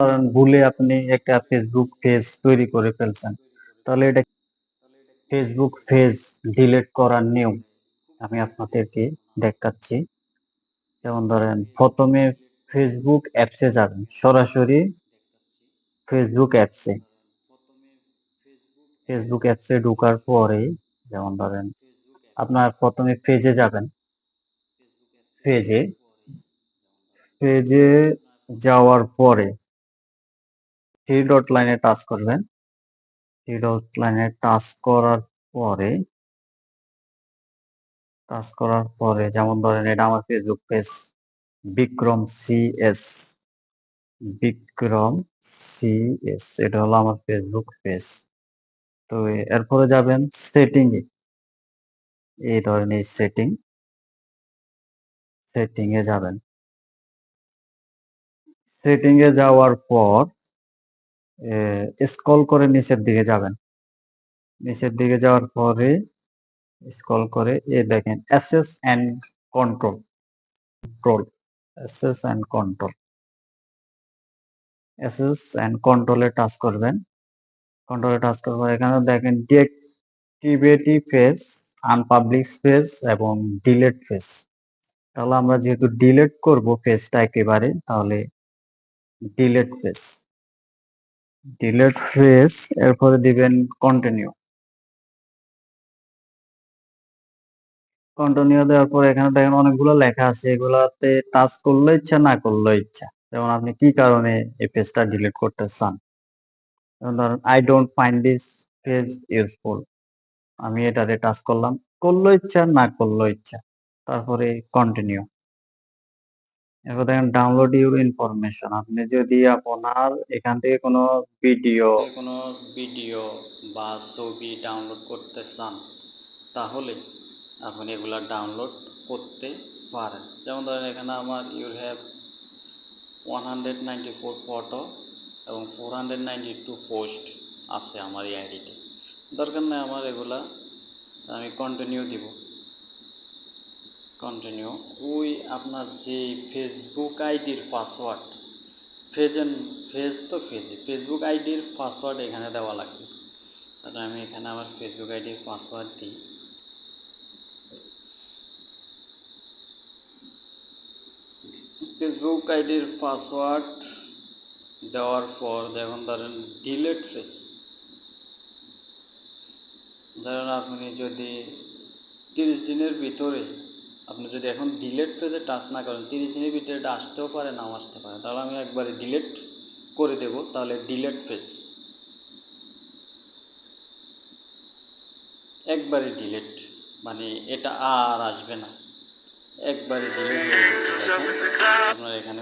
ধরেন ভুলে আপনি একটা ফেসবুক পেজ তৈরি করে ফেলছেন। তাহলে এটা ফেসবুক পেজ ডিলিট করার নিয়ম আমি আপনাদেরকে দেখাচ্ছি। যেমন ধরেন, প্রথমে ফেসবুক অ্যাপসে যাবেন, সরাসরি ফেসবুক অ্যাপসে ফেসবুক অ্যাপসে ঢোকার পরে, যেমন ধরেন, আপনার প্রথমে পেজে যাবেন। পেজে পেজে যাওয়ার পরে থ্রি ডট লাইনে টাচ করবেন। থ্রি ডট লাইনে টাচ করার পরে, টাচ করার পরে যেমন ধরেন এটা আমার Facebook page Vikram C S Vikram C S এটা হলো আমার ফেসবুক পেজ তো এরপরে যাবেন সেটিং এই ধরেন এই সেটিং সেটিং এ যাবেন। সেটিং এ যাওয়ার পর স্ক্রল করে নিচের দিকে যাবেন। নিচের দিকে যাওয়ার পরে স্ক্রল করে, এ দেখেন access and control control access and control access and কন্ট্রোলে টাচ করবেন। কন্ট্রোলে টাচ করবেন এখানে দেখেন ডিএক্টিভেটি ফেস আনপাবলিক স্পেস এবং ডিলেট ফেস তাহলে আমরা যেহেতু ডিলেট করব ফেসটা একেবারে, তাহলে ডিলেট ফেস ডিলেট ফেস এরপরে দিবেন কন্টিনিউ কন্টিনিউ দেওয়ার পর এখানে দেখেন অনেকগুলো লেখা আছে, এগুলাতে টাচ করলে ইচ্ছা, না করলে ইচ্ছা। যেমন আপনি কি কারণে এই পেজটা ডিলিট করতে চান? ধরেন I don't find this page useful আমি এটাতে টাচ করলাম। করল ইচ্ছা, না করল ইচ্ছা। তারপরে কন্টিনিউ এরপর দেখেন ডাউনলোড ইউর ইনফরমেশন আপনি যদি আপনার এখান থেকে কোনো ভিডিও কোনো ভিডিও বা ছবি ডাউনলোড করতে চান, তাহলে আপনি এগুলা ডাউনলোড করতে পারেন। যেমন ধরেন, এখানে আমার your have one hundred four photo এবং ফোর হান্ড্রেড টু পোস্ট আছে আমার এই আইডিতে দরকার নেই আমার এগুলা, আমি কন্টিনিউ দিব। কন্টিনিউ ওই আপনার যে ফেসবুক আইডির পাসওয়ার্ড ফেজ ফেজ তো ফেজে ফেসবুক আইডির পাসওয়ার্ড এখানে দেওয়া লাগবে। তাহলে আমি এখানে আমার ফেসবুক আইডির পাসওয়ার্ড দিই। ফেসবুক আইডির পাসওয়ার্ড দেওয়ার পর দেখুন, ধরেন ডিলেট ফেস ধরেন আপনি যদি তিরিশ দিনের ভিতরে আপনি যদি এখন ডিলেট ফেজে টাচ না করেন, তিরিশ দিনের ভিতরে এটা আসতেও পারে, নাও আসতে পারে। তাহলে আমি একবারে ডিলেট করে দেব, তাহলে ডিলেট ফেজ একবারে ডিলেট মানে এটা আর আসবে না। একবারে ডিলেট হয়ে গেছে আপনার এখানে